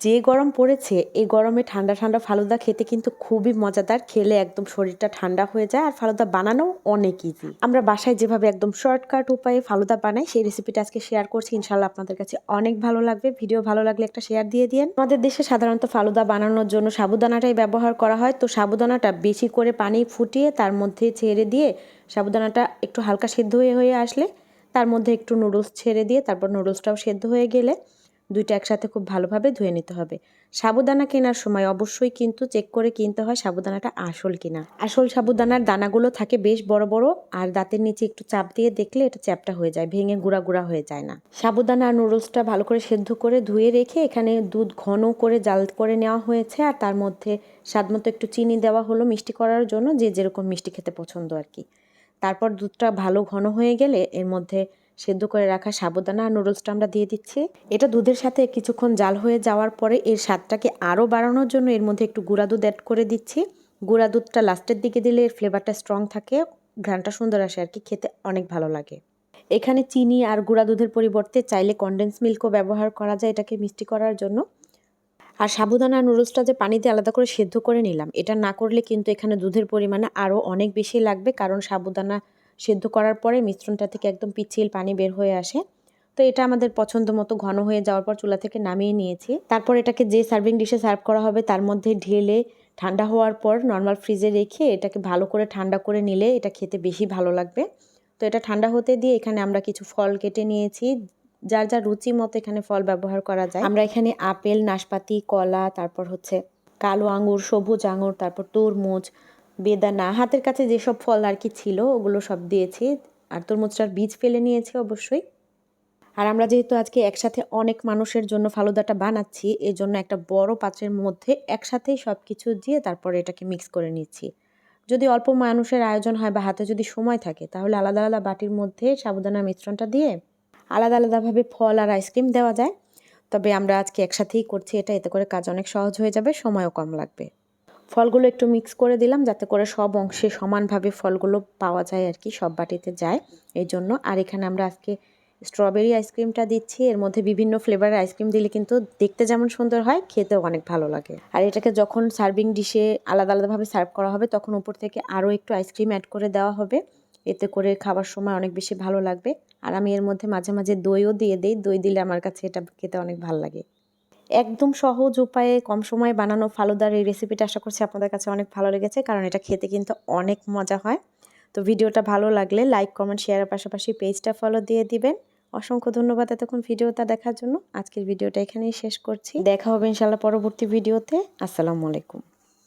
যে গরম পড়েছে, এই গরমে ঠান্ডা ঠান্ডা ফালুদা খেতে কিন্তু খুবই মজাদার। খেলে একদম শরীরটা ঠান্ডা হয়ে যায় আর ফালুদা বানানো অনেক ইজি আমরা বাসায় যেভাবে একদম শর্টকাট উপায়ে ফালুদা বানাই, সেই রেসিপিটা আজকে শেয়ার করছি। ইনশাল্লাহ আপনাদের কাছে অনেক ভালো লাগবে। ভিডিও ভালো লাগলে একটা শেয়ার দিয়ে দিন আমাদের দেশে সাধারণত ফালুদা বানানোর জন্য সাবুদানাটাই ব্যবহার করা হয়। তো সাবুদানাটা বেশি করে পানি ফুটিয়ে তার মধ্যে ছেড়ে দিয়ে সাবুদানাটা একটু হালকা সেদ্ধ হয়ে হয়ে আসলে, তার মধ্যে একটু নুডলস ছেড়ে দিয়ে তারপর নুডলসটাও সেদ্ধ হয়ে গেলে দুইটা একসাথে খুব ভালোভাবে ধুয়ে নিতে হবে। সাবুদানা কেনার সময় অবশ্যই কিন্তু চেক করে কিনতে হয় সাবুদানাটা আসল কিনা। আসল সাবুদানার দানাগুলো থাকে বেশ বড় বড় আর দাঁতের নিচে একটু চাপ দিয়ে দেখলে এটা চ্যাপটা হয়ে যায়, ভেঙে গুঁড়া গুঁড়া হয়ে যায় না। সাবুদানা আর নুডলসটা ভালো করে সেদ্ধ করে ধুয়ে রেখে এখানে দুধ ঘন করে জাল করে নেওয়া হয়েছে আর তার মধ্যে স্বাদ মতো একটু চিনি দেওয়া হলো মিষ্টি করার জন্য যে যেরকম মিষ্টি খেতে পছন্দ আর কি। তারপর দুধটা ভালো ঘন হয়ে গেলে এর মধ্যে সেদ্ধ করে রাখা সাবুদানা আর নুডলসটা আমরা দিয়ে দিচ্ছি। এটা দুধের সাথে কিছুক্ষণ জাল হয়ে যাওয়ার পরে এর স্বাদটাকে আরও বাড়ানোর জন্য এর মধ্যে একটু গুঁড়া দুধ অ্যাড করে দিচ্ছি। গুঁড়া দুধটা লাস্টের দিকে দিলে এর ফ্লেভারটা স্ট্রং থাকে ঘ্রানটা সুন্দর আসে আর কি, খেতে অনেক ভালো লাগে। এখানে চিনি আর গুঁড়া দুধের পরিবর্তে চাইলে কনডেন্স মিল্কও ব্যবহার করা যায় এটাকে মিষ্টি করার জন্য। আর সাবুদানা নুডলসটা যে পানিতে আলাদা করে সেদ্ধ করে নিলাম, এটা না করলে কিন্তু এখানে দুধের পরিমাণে আরও অনেক বেশি লাগবে, কারণ সাবুদানা সেদ্ধ করার পরে মিশ্রণটা থেকে একদম পিচ্ছিল পানি বের হয়ে আসে। তো এটা আমাদের পছন্দ মতো ঘন হয়ে যাওয়ার পর চুলা থেকে নামিয়ে নিয়েছি। তারপর এটাকে যে সার্ভিং ডিশে সার্ভ করা হবে তার মধ্যে ঢেলে ঠান্ডা হওয়ার পর নর্মাল ফ্রিজে রেখে এটাকে ভালো করে ঠান্ডা করে নিলে এটা খেতে বেশি ভালো লাগবে। তো এটা ঠান্ডা হতে দিয়ে এখানে আমরা কিছু ফল কেটে নিয়েছি। যার যার রুচি মতো এখানে ফল ব্যবহার করা যায়। আমরা এখানে আপেল, নাশপাতি, কলা, তারপর হচ্ছে কালো আঙুর সবুজ আঙুর তারপর তরমুজ বেদানা হাতের কাছে যেসব ফল আর কি ছিল, ওগুলো সব দিয়েছি। আর তরমুজটার বীজ ফেলে নিয়েছি অবশ্যই। আর আমরা যেহেতু আজকে একসাথে অনেক মানুষের জন্য ফালুদাটা বানাচ্ছি এই জন্য একটা বড় পাত্রের মধ্যে একসাথেই সব কিছু দিয়ে তারপরে এটাকে মিক্স করে নিচ্ছি। যদি অল্প মানুষের আয়োজন হয় বা হাতে যদি সময় থাকে, তাহলে আলাদা আলাদা বাটির মধ্যে সাবুদানার মিশ্রণটা দিয়ে আলাদা আলাদাভাবে ফল আর আইসক্রিম দেওয়া যায়। তবে আমরা আজকে একসাথেই করছি এটা, এতে করে কাজ অনেক সহজ হয়ে যাবে, সময়ও কম লাগবে। ফলগুলো একটু মিক্স করে দিলাম, যাতে করে সব অংশে সমানভাবে ফলগুলো পাওয়া যায় আর কি, সব বাটিতে যায়। এই জন্য আর এখানে আমরা আজকে স্ট্রবেরি আইসক্রিমটা দিচ্ছি। এর মধ্যে বিভিন্ন ফ্লেভারের আইসক্রিম দিলে কিন্তু দেখতে যেমন সুন্দর হয়, খেতেও অনেক ভালো লাগে। আর এটাকে যখন সার্ভিং ডিশে আলাদা আলাদাভাবে সার্ভ করা হবে, তখন উপর থেকে আরও একটু আইসক্রিম অ্যাড করে দেওয়া হবে। এতে করে খাবার সময় অনেক বেশি ভালো লাগবে। আর আমি এর মধ্যে মাঝে মাঝে দইও দিয়ে দিই। দই দিলে আমার কাছে এটা খেতে অনেক ভালো লাগে। একদম সহজ উপায়ে কম সময়ে বানানো ফালুদার এই রেসিপিটা আশা করছি আপনাদের কাছে অনেক ভালো লেগেছে, কারণ এটা খেতে কিন্তু অনেক মজা হয়। তো ভিডিওটা ভালো লাগলে লাইক কমেন্ট শেয়ারের পাশাপাশি পেজটা ফলো দিয়ে দিবেন। অসংখ্য ধন্যবাদ এতক্ষণ ভিডিওটা দেখার জন্য। আজকের ভিডিওটা এখানেই শেষ করছি। দেখা হবে ইনশাল্লাহ পরবর্তী ভিডিওতে। আসসালামু আলাইকুম।